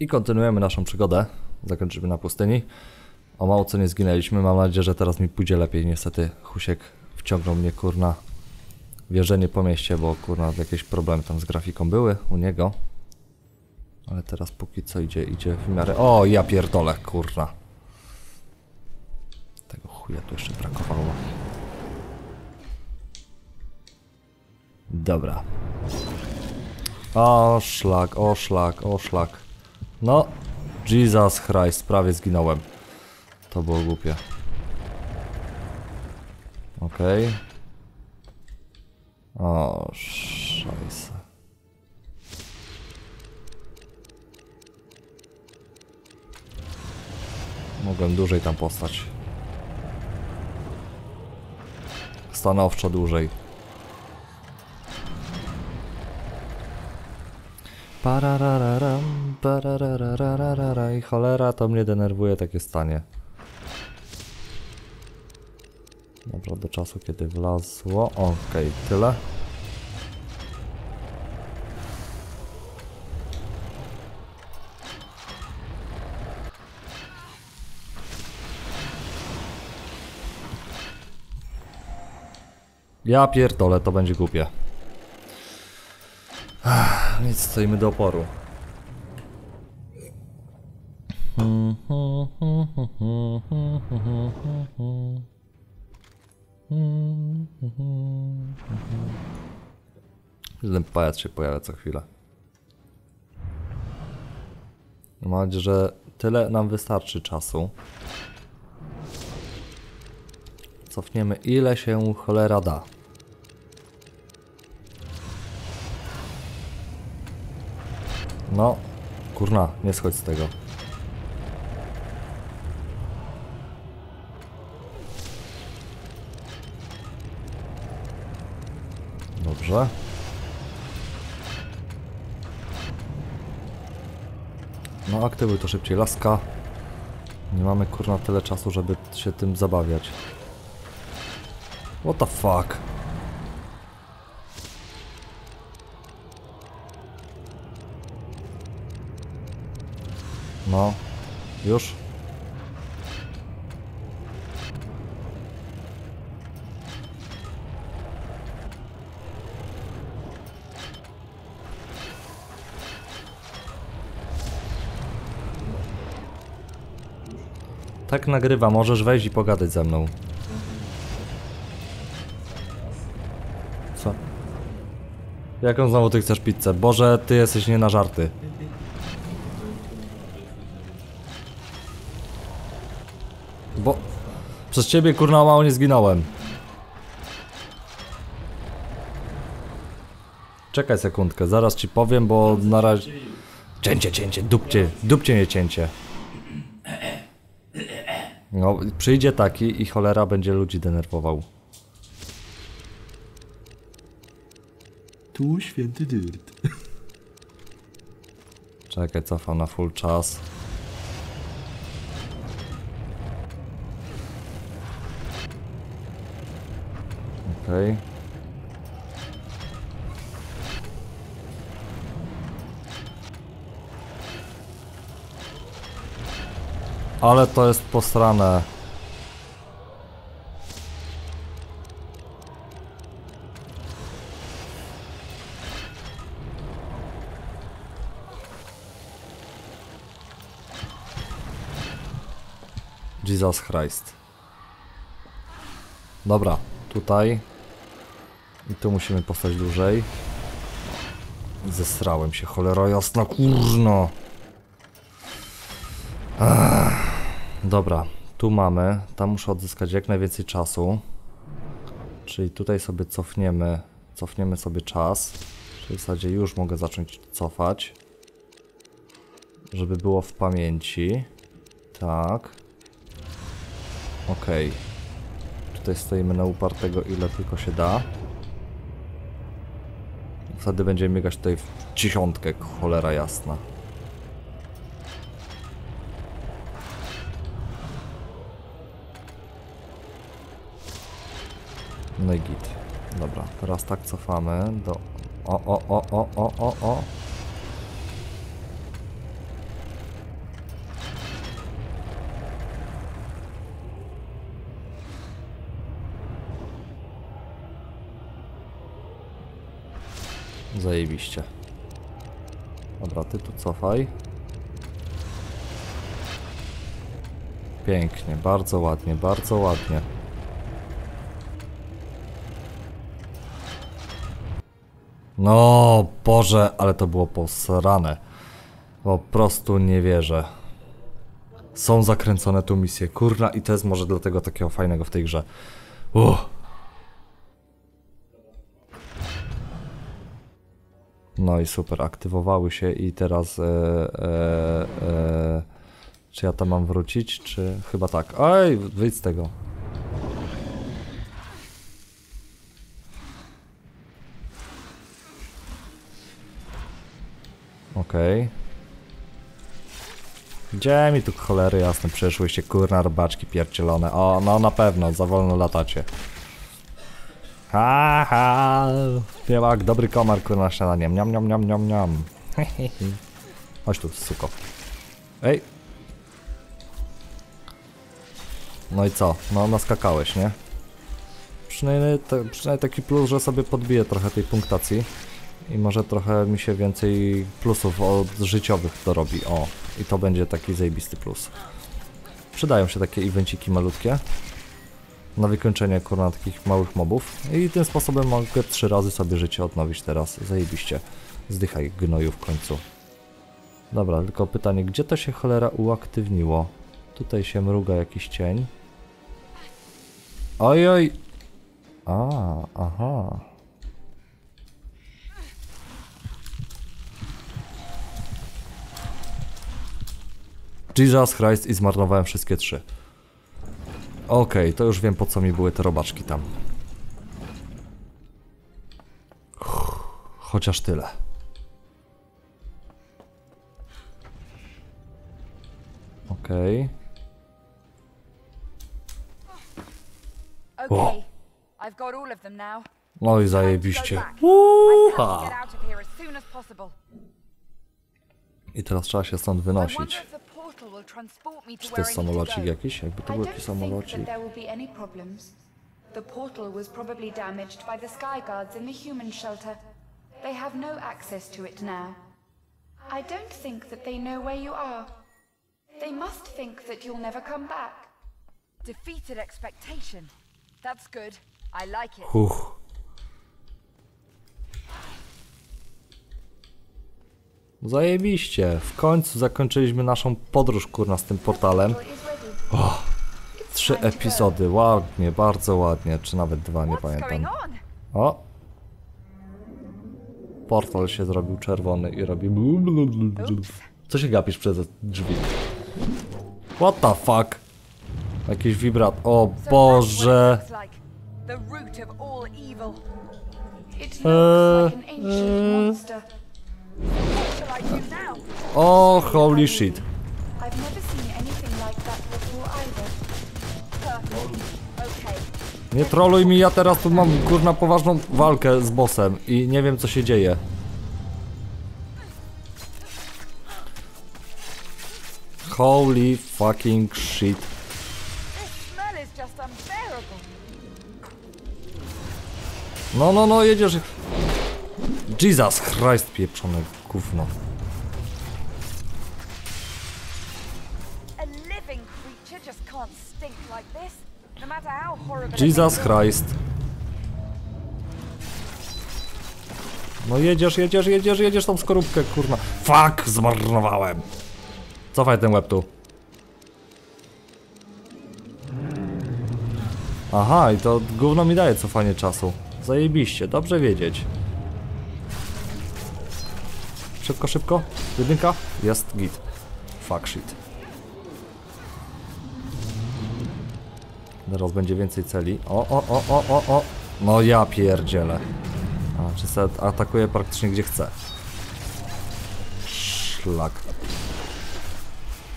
I kontynuujemy naszą przygodę. Zakończymy na pustyni. O mało co nie zginęliśmy. Mam nadzieję, że teraz mi pójdzie lepiej. Niestety Husiek wciągnął mnie kurna wierzenie po mieście, bo kurna jakieś problemy tam z grafiką były u niego. Ale teraz póki co idzie, idzie w miarę... O, ja pierdolę, kurna. Tego chuja tu jeszcze brakowało. Dobra. O szlak, o szlak, o szlak. No, Jesus Christ, prawie zginąłem. To było głupie. Okej. O, szajse. Mogłem dłużej tam postać. Stanowczo dłużej. Pararararam, parararararara i cholera to mnie denerwuje takie stanie. Dobra, do czasu kiedy wlazło. Okej, tyle. Ja pierdolę, to będzie głupie. Nic, stoimy do oporu. Ten pajac się pojawia co chwilę. Mam nadzieję, że tyle nam wystarczy czasu. Cofniemy ile się cholera da. No, kurna, nie schodź z tego. Dobrze. No, aktywuj to szybciej, laska. Nie mamy kurna tyle czasu, żeby się tym zabawiać. What the fuck? No, już? Tak nagrywa, możesz wejść i pogadać ze mną. Co? Jaką znowu ty chcesz pizzę? Boże, ty jesteś nie na żarty. Przez ciebie kurna mało nie zginąłem. Czekaj sekundkę, zaraz ci powiem, bo na razie... Cięcie, cięcie, dupcie, dupcie nie cięcie. No, przyjdzie taki i cholera będzie ludzi denerwował. Tu święty dyrt. Czekaj, cofam na full czas. Okej. Ale to jest posrane. Jesus Christ. Dobra, tutaj. I tu musimy postać dłużej. Zesrałem się, cholera jasna, kurno. Dobra, tu mamy. Tam muszę odzyskać jak najwięcej czasu. Czyli tutaj sobie cofniemy. Cofniemy sobie czas. Czyli w zasadzie już mogę zacząć cofać. Żeby było w pamięci. Tak. Okej. Tutaj stoimy na upartego ile tylko się da. Wtedy będziemy biegać tutaj w dziesiątkę, cholera jasna. No i git. Dobra, teraz tak cofamy do... O, o, o, o, o, o, o. Zajebiście. Dobra, ty tu cofaj. Pięknie, bardzo ładnie, bardzo ładnie. No, Boże, ale to było posrane. Po prostu nie wierzę. Są zakręcone tu misje, kurna, i to jest może dlatego takiego fajnego w tej grze. Uff. No i super, aktywowały się i teraz... E, e, e, czy ja tam mam wrócić, czy... Chyba tak. Oj, wyjdź z tego. Okej. Gdzie mi tu cholery jasne przeszłyście, kurna robaczki pierdzielone. O, no na pewno, za wolno latacie. Ha, ha. Piewak, dobry komar, kurna na śniadanie. Niam, niam, niam, niam, niam. Chodź tu, suko. Ej. No i co? No naskakałeś, nie? Przynajmniej, te, przynajmniej taki plus, że sobie podbiję trochę tej punktacji. I może trochę mi się więcej plusów od życiowych dorobi. O, i to będzie taki zajebisty plus. Przydają się takie evenciki malutkie. Na wykończenie kurna takich małych mobów. I tym sposobem mogę trzy razy sobie życie odnowić teraz. Zajebiście. Zdychaj gnoju w końcu. Dobra, tylko pytanie, gdzie to się cholera uaktywniło? Tutaj się mruga jakiś cień. Oj, oj. A, aha. Jesus Christ i zmarnowałem wszystkie trzy. Okej, to już wiem po co mi były te robaczki tam. Chociaż tyle. Okej. Okay. I've got all of them now. No i zajebiście. Uha. I teraz trzeba się stąd wynosić. if the portal will transport me to Czy to jest I need to samolocik jakiś? Jakby to był jakiś samolocik. there will be any problems. The portal was probably damaged by the sky guards in the human shelter. They have no access to it now. I don't think that they know where you are. They must think that you'll never come back. Defeated expectation. That's good. I like it. Huch. Zajebiście. W końcu zakończyliśmy naszą podróż kurna z tym portalem. Trzy epizody. Ładnie, bardzo ładnie. Czy nawet dwa, nie pamiętam. O! Portal się zrobił czerwony i robi. Co się gapisz przez drzwi? What the fuck? Jakiś wibrat. O Boże! it looks O holy shit. Nie troluj mi, ja teraz tu mam kurna poważną walkę z bossem i nie wiem co się dzieje. Holy fucking shit. No, no, no, jedziesz. Jesus Christ, pieprzone gówno. Jesus. Christ. No jedziesz, jedziesz, jedziesz, jedziesz tą skorupkę, kurna. Fuck, zmarnowałem. Cofaj ten łeb tu. Aha, i to gówno mi daje cofanie czasu. Zajebiście, dobrze wiedzieć. Szybko, szybko. Jedynka? Jest git. Fuck shit. Teraz będzie więcej celi. O, o, o, o, o, o. No ja pierdzielę. A, czy se atakuje praktycznie gdzie chce. Szlak.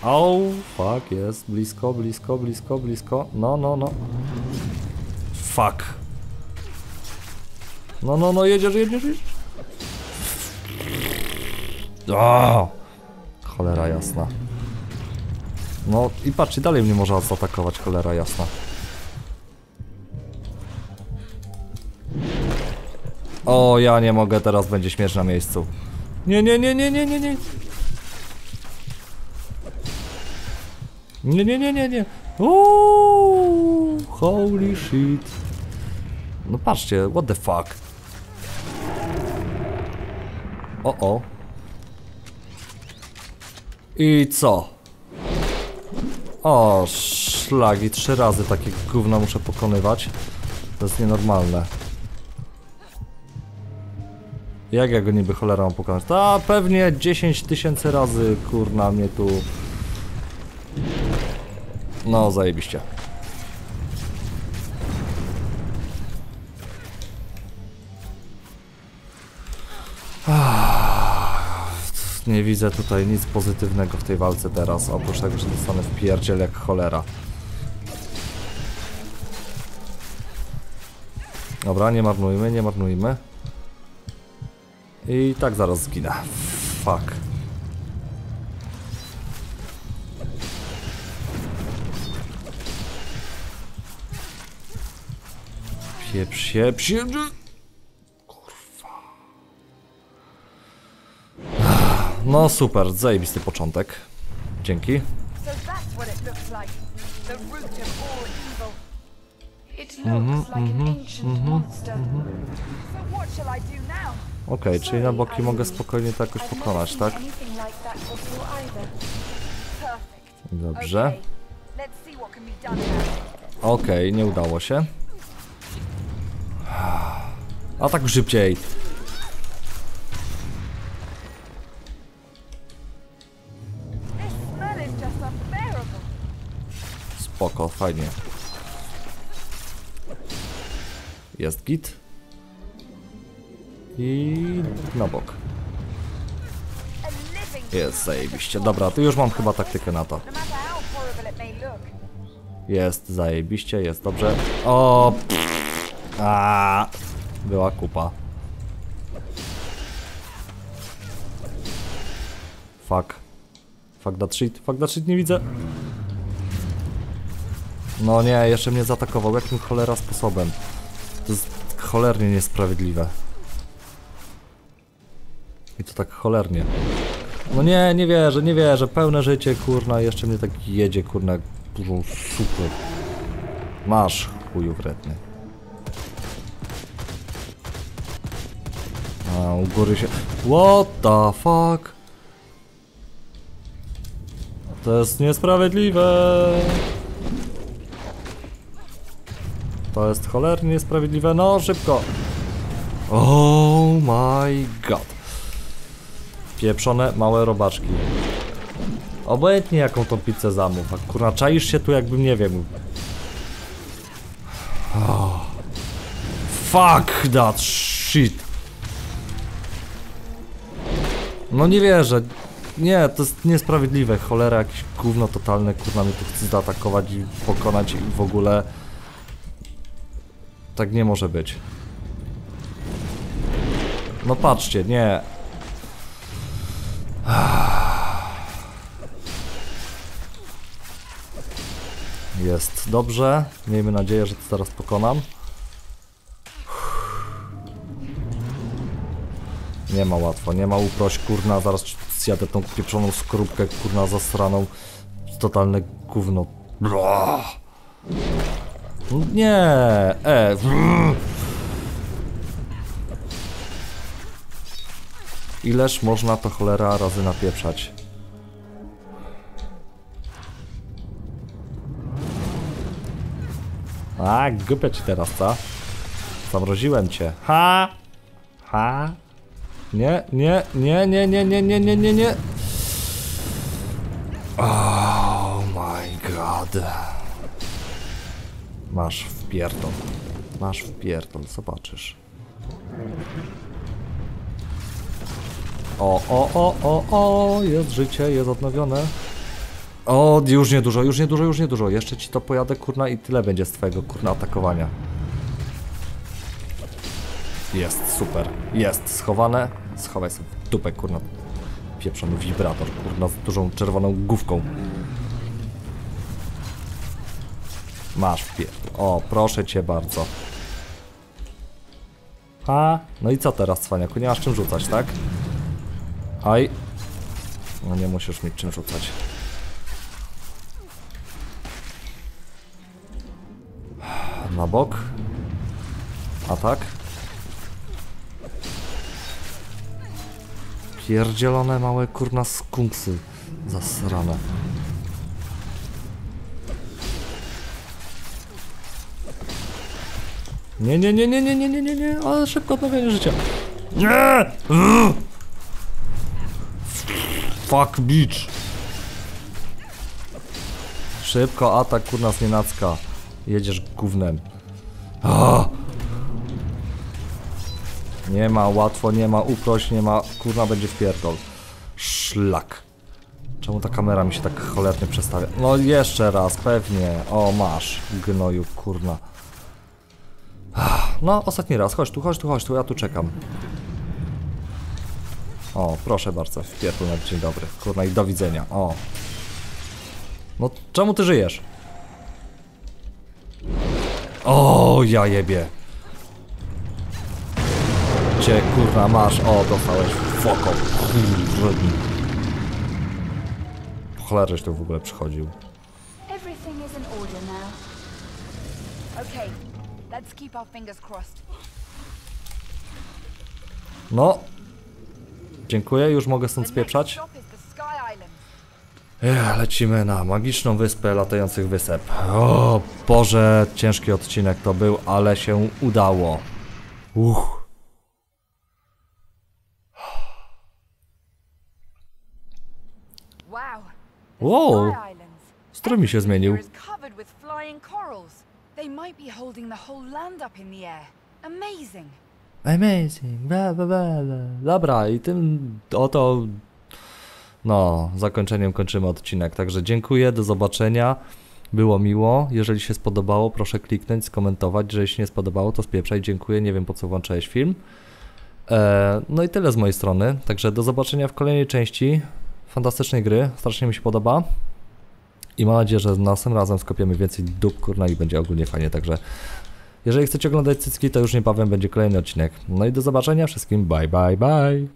O, fuck, jest blisko, blisko, blisko, blisko. No, no, no. Fuck. No, no, no, jedziesz, jedziesz, jedziesz. O! Cholera jasna. No i patrzcie, dalej mnie może zaatakować, cholera jasna. O, ja nie mogę, teraz będzie śmierć na miejscu. Nie, nie, nie, nie, nie, nie, nie. Nie, nie, nie, nie, nie. Uuu, holy shit. No patrzcie, what the fuck. O, o. I co? O, szlagi, trzy razy takie gówna muszę pokonywać. To jest nienormalne. Jak ja go niby cholera mam pokonać? Ta pewnie 10 tysięcy razy kurna mnie tu... No, zajebiście. Nie widzę tutaj nic pozytywnego w tej walce teraz, oprócz tego, że dostanę w pierdziel jak cholera. Dobra, nie marnujmy, nie marnujmy. I tak zaraz zginę. Fuck. Pieprz się, psie... No super, zajebisty początek. Dzięki. So Ok, mhm, mhm, mhm, czyli na boki mogę spokojnie to jakoś pokonać, tak? Dobrze. Ok, nie udało się. A tak szybciej. Spoko, fajnie. Jest git. I na bok. Jest zajebiście. Dobra, to już mam chyba taktykę na to. Jest zajebiście, jest dobrze. O! A, była kupa. Fuck. Fuck that shit, fuck that shit, nie widzę. No nie, jeszcze mnie zaatakował. Jakim cholera sposobem? Cholernie niesprawiedliwe. I to tak cholernie. No nie, nie wierzę, nie wierzę. Pełne życie, kurna, jeszcze mnie tak jedzie, kurna, dużą supę. Masz, chuju wredny. A, u góry się... What the fuck? To jest niesprawiedliwe. To jest cholernie niesprawiedliwe. No, szybko. Oh my god. Pieprzone małe robaczki. Obojętnie jaką tą pizzę zamów. A kurna, czaisz się tu jakbym nie wiem. Oh. Fuck that shit. No nie wierzę. Nie, to jest niesprawiedliwe. Cholera, jakieś gówno totalne. Kurna mnie tu chce zaatakować i pokonać i w ogóle... Tak nie może być. No patrzcie, nie. Jest dobrze. Miejmy nadzieję, że to zaraz pokonam. Nie ma łatwo, nie ma uproś, kurna, zaraz zjadę tą pieprzoną skorupkę, kurna, zasraną. Totalne gówno. Nie, e. Ileż można to cholera razy napieprzać? A, głupia ci teraz, co? Zamroziłem cię. Ha! Ha! Nie, nie, nie, nie, nie, nie, nie, nie, nie, nie. Oh my god. Masz wpierdol. Masz wpierdol, zobaczysz. O, o, o, o, o, jest życie, jest odnowione. O, już nie dużo, już nie dużo, już nie dużo. Jeszcze ci to pojadę, kurna, i tyle będzie z twojego, kurna, atakowania. Jest, super. Jest, schowane. Schowaj sobie w dupę, kurna. Pieprzony wibrator, kurna, z dużą czerwoną główką. Masz wpier... O, proszę cię bardzo. Ha? No i co teraz, cwaniaku? Nie masz czym rzucać, tak? Aj. No nie musisz mieć czym rzucać. Na bok. Atak. Pierdzielone małe kurna skunksy. Zasrane. Nie, nie, nie, nie, nie, nie, nie, nie, nie, ale szybko odnowienie życia. Nie! Fuck bitch. Szybko, atak kurna z nienacka. Jedziesz gównem. Nie ma, łatwo, nie ma, uproś, nie ma, kurna będzie wpierdol. Szlak. Czemu ta kamera mi się tak cholernie przestawia? No jeszcze raz, pewnie. O, masz, gnoju, kurna. No, ostatni raz. Chodź tu, chodź tu, chodź tu, ja tu czekam. O, proszę bardzo, wpierdunek, dzień dobry. Kurna i do widzenia, o. No, czemu ty żyjesz? O, ja jebie. Cię, kurna, masz, o, dostałeś foko. Po cholerześ tu w ogóle przychodził. Let's keep our fingers crossed. No. Dziękuję, już mogę stąd spieprzać. Ech, lecimy na magiczną wyspę latających wysep. O Boże, ciężki odcinek to był, ale się udało. Uch. Wow. Strój mi się zmienił. They might be holding the whole land up in the air. Amazing. Amazing, bla, bla, bla, bla. Dobra, i tym oto no, zakończeniem kończymy odcinek. Także dziękuję, do zobaczenia. Było miło. Jeżeli się spodobało, proszę kliknąć, skomentować. Jeżeli się nie spodobało, to spieprzaj. Dziękuję. Nie wiem po co włączałeś film. E, no i tyle z mojej strony. Także do zobaczenia w kolejnej części fantastycznej gry. Strasznie mi się podoba. I mam nadzieję, że następnym razem skopiemy więcej dup kurna i będzie ogólnie fajnie. Także jeżeli chcecie oglądać cycki, to już niebawem będzie kolejny odcinek. No i do zobaczenia wszystkim. Bye, bye, bye.